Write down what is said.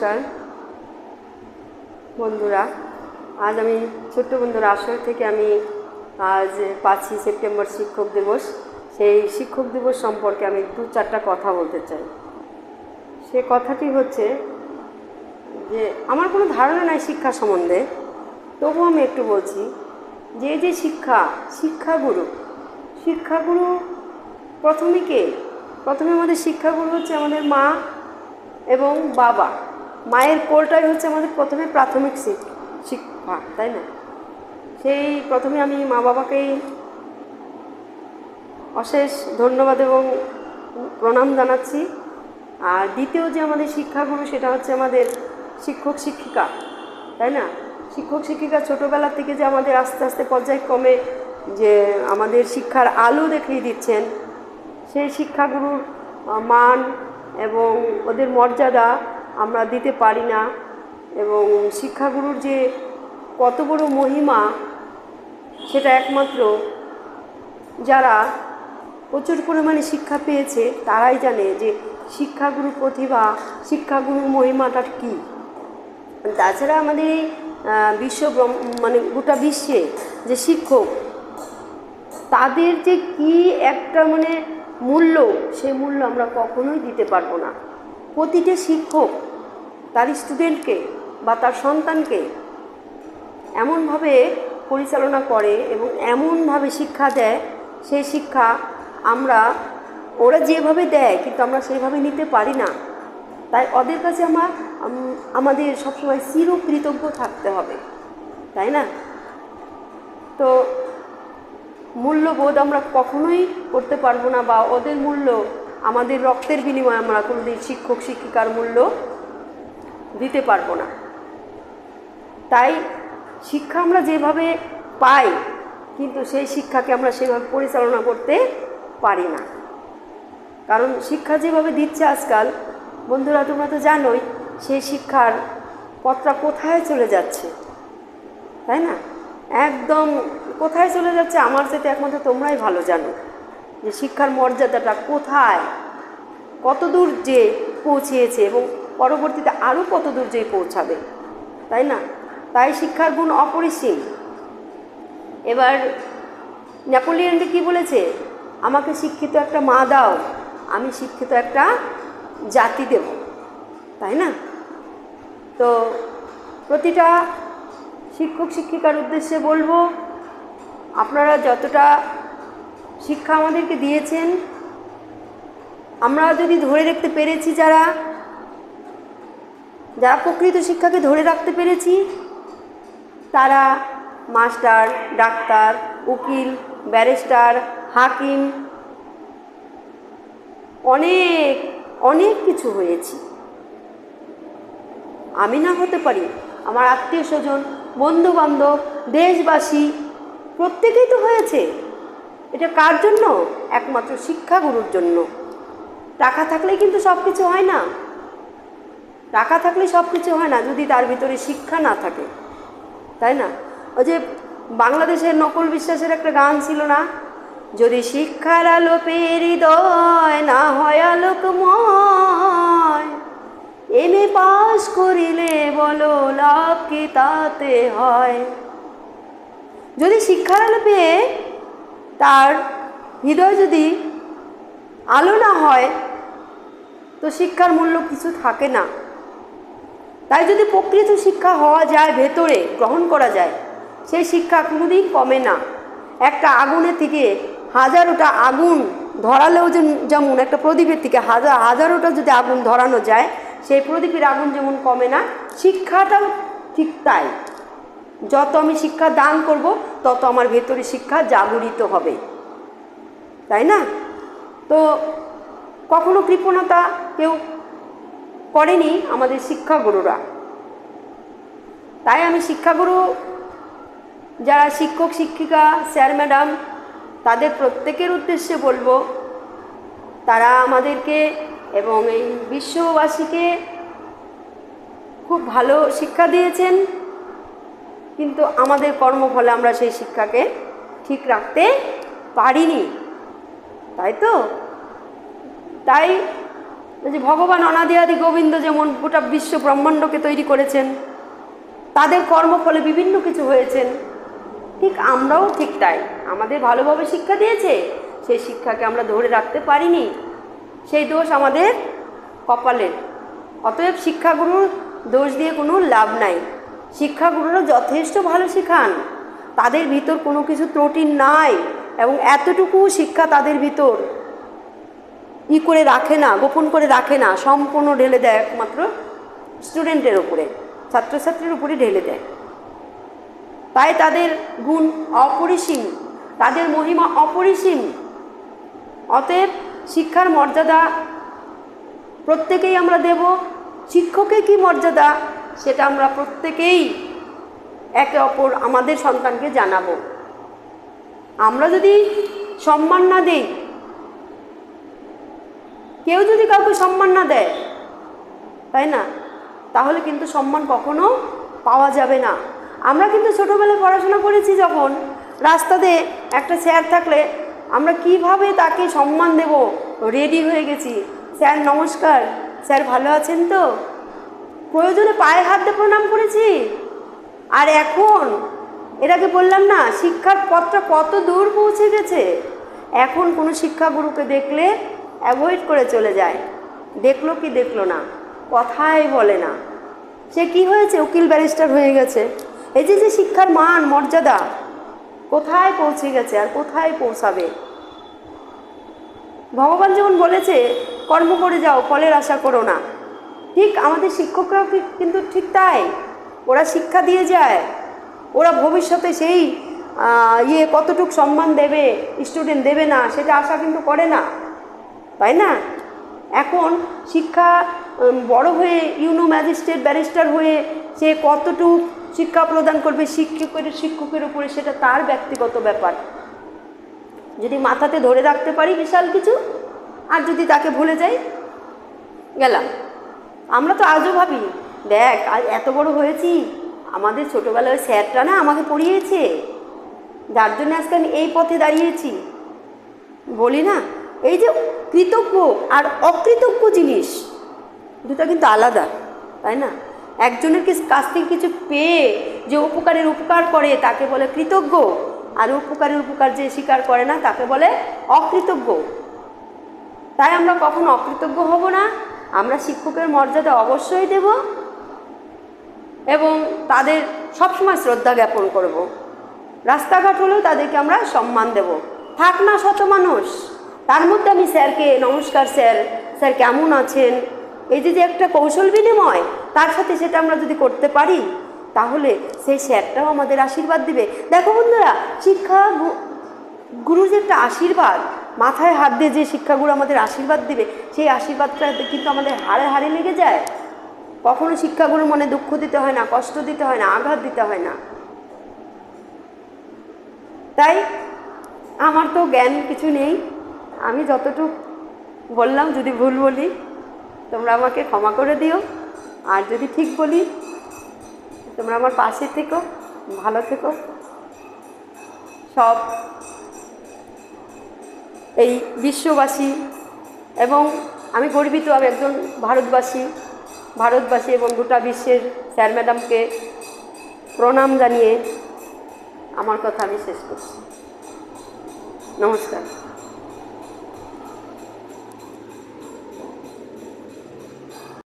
নমস্কার। বন্ধুরা, আজ আমি ছোট্ট বন্ধুরা আসর থেকে আমি আজ পাঁচই সেপ্টেম্বর শিক্ষক দিবস। সেই শিক্ষক দিবস সম্পর্কে আমি দু চারটা কথা বলতে চাই। সে কথাটি হচ্ছে যে, আমার কোনো ধারণা নাই শিক্ষা সম্বন্ধে। তবুও আমি একটু বলছি যে যে শিক্ষা, শিক্ষাগুরু শিক্ষাগুরু প্রথমে কে? প্রথমে আমাদের শিক্ষাগুরু হচ্ছে আমাদের মা এবং বাবা। মায়ের কোলটাই হচ্ছে আমাদের প্রথমে প্রাথমিক শিক- শিক্ষা তাই না? সেই প্রথমে আমি মা বাবাকেই অশেষ ধন্যবাদ এবং প্রণাম জানাচ্ছি। আর দ্বিতীয় যে আমাদের শিক্ষাগুরু, সেটা হচ্ছে আমাদের শিক্ষক শিক্ষিকা, তাই না? শিক্ষক শিক্ষিকা ছোটোবেলা থেকে যে আমাদের আস্তে আস্তে পর্যায়ক্রমে যে আমাদের শিক্ষার আলো দেখিয়ে দিচ্ছেন, সেই শিক্ষাগুরুর মান এবং ওদের মর্যাদা আমরা দিতে পারি না। এবং শিক্ষাগুরুর যে কত বড় মহিমা, সেটা একমাত্র যারা প্রচুর পরিমাণে শিক্ষা পেয়েছে, তারাই জানে যে শিক্ষাগুরুর প্রতিভা, শিক্ষাগুরুর মহিমাটা কী। তাছাড়া আমাদের বিশ্ব মানে গোটা বিশ্বে যে শিক্ষক, তাদের যে কি একটা মানে মূল্য, সেই মূল্য আমরা কখনোই দিতে পারব না। প্রতিটা শিক্ষক তার স্টুডেন্টকে বা তার সন্তানকে এমনভাবে পরিচালনা করে এবং এমনভাবে শিক্ষা দেয়, সেই শিক্ষা আমরা, ওরা যেভাবে দেয় কিন্তু আমরা সেইভাবে নিতে পারি না। তাই ওদের কাছে আমার আমাদের সবসময় চিরকৃতজ্ঞ থাকতে হবে, তাই না? তো মূল্যবোধ আমরা কখনোই করতে পারব না বা ওদের মূল্য, আমাদের রক্তের বিনিময়ে আমরা কোনোদিন শিক্ষক, শিক্ষিকার মূল্য দিতে পারব না। তাই শিক্ষা আমরা যেভাবে পাই, কিন্তু সেই শিক্ষাকে আমরা সেভাবে পরিচালনা করতে পারি না। কারণ শিক্ষা যেভাবে দিচ্ছে আজকাল, বন্ধুরা তোমরা তো জানোই, সেই শিক্ষার পথটা কোথায় চলে যাচ্ছে, তাই না? একদম কোথায় চলে যাচ্ছে আমার সাথে একমাত্র তোমরাই ভালো জানো যে শিক্ষার মর্যাদাটা কোথায়, কত দূর যে পৌঁছিয়েছে এবং পরবর্তীতে আরও কত দূর যে পৌঁছাবে? তাই না? তাই শিক্ষার গুণ অপরিসীম। এবার নেপোলিয়নকে কি বলেছে? আমাকে শিক্ষিত একটা মা দাও, আমি শিক্ষিত একটা জাতি দেব। তাই না? তো প্রতিটা শিক্ষক, শিক্ষিকার উদ্দেশ্যে বলব, আপনারা যতটা শিক্ষা আমাদেরকে দিয়েছেন, আমরা যদি ধরে রাখতে পেরেছি যারা যারা প্রকৃত শিক্ষাকে ধরে রাখতে পেরেছি, তারা মাস্টার, ডাক্তার, উকিল, ব্যারিস্টার, হাকিম, অনেক অনেক কিছু হয়েছি। আমি না হতে পারি, আমার আত্মীয় স্বজন বন্ধু বান্ধব দেশবাসী, প্রত্যেকেই তো হয়েছে। এটা কার জন্য? একমাত্র শিক্ষাগুরুর জন্য। টাকা থাকলেই কিন্তু সব কিছু হয় না। টাকা থাকলে সব কিছু হয় না, যদি তার ভিতরে শিক্ষা না থাকে। তাই না? ওই যে বাংলাদেশের নকল বিশ্বাসের একটা গান ছিল না? যদি শিক্ষার আলো হৃদয় না হয় আলোকময়, এমএ পাস করিলে বলো লাভ কি তাতে হয়? যদি শিক্ষার আলো পেয়ে তার হৃদয় যদি আলো না হয়, তো শিক্ষার মূল্য কিছু থাকে না। তাই যদি প্রকৃত শিক্ষা হওয়া যায়, ভেতরে গ্রহণ করা যায়, সেই শিক্ষা কোনোদিন কমে না। একটা আগুনের থেকে হাজারোটা আগুন ধরালেও যে- যেমন একটা প্রদীপের থেকে হাজার হাজারোটা যদি আগুন ধরানো যায়, সেই প্রদীপের আগুন যেমন কমে না, শিক্ষাটাও ঠিক তাই। যত আমি শিক্ষা দান করব, তত আমার ভেতরে শিক্ষা জাগরিত হবে। তাই না? তো কখনো কৃপণতা কেউ করেনি আমাদের শিক্ষাগুরুরা। তাই আমি শিক্ষাগুরু, যারা শিক্ষক, শিক্ষিকা, স্যার, ম্যাডাম, তাদের প্রত্যেকের উদ্দেশ্যে বলব, তারা আমাদেরকে এবং এই বিশ্ববাসীকে খুব ভালো শিক্ষা দিয়েছেন, কিন্তু আমাদের কর্মফলে আমরা সেই শিক্ষাকে ঠিক রাখতে পারিনি। তাই তো? তাই যে ভগবান অনাদি আদি গোবিন্দ যেমন গোটা বিশ্ব ব্রহ্মাণ্ডকে তৈরি করেছেন, তাদের কর্মফলে বিভিন্ন কিছু হয়েছেন, ঠিক আমরাও ঠিক তাই। আমাদের ভালোভাবে শিক্ষা দিয়েছে, সেই শিক্ষাকে আমরা ধরে রাখতে পারিনি। সেই দোষ আমাদের কপালের অতএব শিক্ষাগুরুর দোষ দিয়ে কোনো লাভ নাই। শিক্ষাগুরুরা যথেষ্ট ভালো শেখান। তাদের ভিতর কোনো কিছু ত্রুটি নাই এবং এতটুকু শিক্ষা তাদের ভিতর। ই করে রাখে না, গোপন করে রাখে না, সম্পূর্ণ ঢেলে দেয় একমাত্র স্টুডেন্টের উপরে, ছাত্রছাত্রীর উপরে ঢেলে দেয়। তাই তাদের গুণ অপরিসীম, তাদের মহিমা অপরিসীম। অতএব শিক্ষার মর্যাদা প্রত্যেকেই আমরা দেব শিক্ষকের কি মর্যাদা সেটা আমরা প্রত্যেকেই একে অপর আমাদের সন্তানকে জানাব। আমরা যদি সম্মান না দিই কেউ যদি কাউকে সম্মান না দেয়, তাই না? তাহলে কিন্তু সম্মান কখনো পাওয়া যাবে না। আমরা কিন্তু ছোটোবেলায় পড়াশোনা করেছি যখন, রাস্তাতে একটা স্যার থাকলে আমরা কীভাবে তাকে সম্মান দেব? রেডি হয়ে গেছি। স্যার, নমস্কার। স্যার, ভালো আছেন তো? প্রয়োজনে পায়ে হাত দিয়ে প্রণাম করেছি। আর এখন এটাকে বললাম না, শিক্ষার পথটা কত দূর পৌঁছে গেছে? এখন কোনো শিক্ষাগুরুকে দেখলে অ্যাভয়েড করে চলে যায়। দেখল কি দেখল না। কথাই বলে না। সে কি হয়েছে? উকিল ব্যারিস্টার হয়ে গেছে। এই যে যে শিক্ষার মান, মর্যাদা, কোথায় পৌঁছে গেছে আর কোথায় পৌঁছাবে? ভগবান যেমন বলেছে, কর্ম করে যাও, ফলের আশা করো না। ঠিক আমাদের শিক্ষকরাও কিন্তু ঠিক তাই। ওরা শিক্ষা দিয়ে যায়। ওরা ভবিষ্যতে সেই ইয়ে কতটুক সম্মান দেবে স্টুডেন্ট দেবে না, সেটা আশা কিন্তু করে না। তাই না? এখন শিক্ষা বড় হয়ে ইউনো ম্যাজিস্ট্রেট ব্যারিস্টার হয়ে সে কতটুক শিক্ষা প্রদান করবে শিক্ষকের শিক্ষকের উপরে সেটা তার ব্যক্তিগত ব্যাপার। যদি মাথাতে ধরে রাখতে পারি বিশাল কিছু, আর যদি তাকে ভুলে যাই, গেলাম। আমরা তো আজও ভাবি, দেখ, আজ এত বড় হয়েছি, আমাদের ছোটোবেলায় স্যারটা না আমাকে পড়িয়েছে। যার জন্য আজকে আমি এই পথে দাঁড়িয়েছি। বলি না? এই যে কৃতজ্ঞ আর অকৃতজ্ঞ জিনিস, দুটো কিন্তু আলাদা, তাই না? একজনের কাছ থেকে কিছু পেয়ে যে উপকারের উপকার করে, তাকে বলে কৃতজ্ঞ, আর উপকারের উপকার যে স্বীকার করে না, তাকে বলে অকৃতজ্ঞ। তাই আমরা কখনো অকৃতজ্ঞ হব না, আমরা শিক্ষকের মর্যাদা অবশ্যই দেব এবং তাদের সবসময় শ্রদ্ধা জ্ঞাপন করব। রাস্তাঘাট হলেও তাদেরকে আমরা সম্মান দেব। থাক না শত মানুষ। তার মধ্যে আমি স্যারকে নমস্কার স্যার স্যার কেমন আছেন? এই যে যে একটা কৌশল বিনিময়, তার সাথে সেটা আমরা যদি করতে পারি, তাহলে সেই স্যারটাও আমাদের আশীর্বাদ দিবে। দেখো বন্ধুরা, শিক্ষা গু- গুরুর যে একটা আশীর্বাদ, মাথায় হাত দিয়ে যে শিক্ষাগুরু আমাদের আশীর্বাদ দিবে, সেই আশীর্বাদটা কিন্তু আমাদের হাড়ে হাড়ে লেগে যায়। কখনো শিক্ষাগুরুর মনে দুঃখ দিতে হয় না, কষ্ট দিতে হয় না, আঘাত দিতে হয় না। তাই আমার তো জ্ঞান কিছু নেই। আমি যতটুকু বললাম, যদি ভুল বলি, তোমরা আমাকে ক্ষমা করে দিও। আর যদি ঠিক বলি, তোমরা আমার পাশে থেকো, ভালো থেকো। সব এই বিশ্ববাসী এবং আমি গর্বিত আমি একজন ভারতবাসী ভারতবাসী এবং গোটা বিশ্বের স্যার ম্যাডামকে প্রণাম জানিয়ে আমার কথা আমি শেষ করছি। নমস্কার।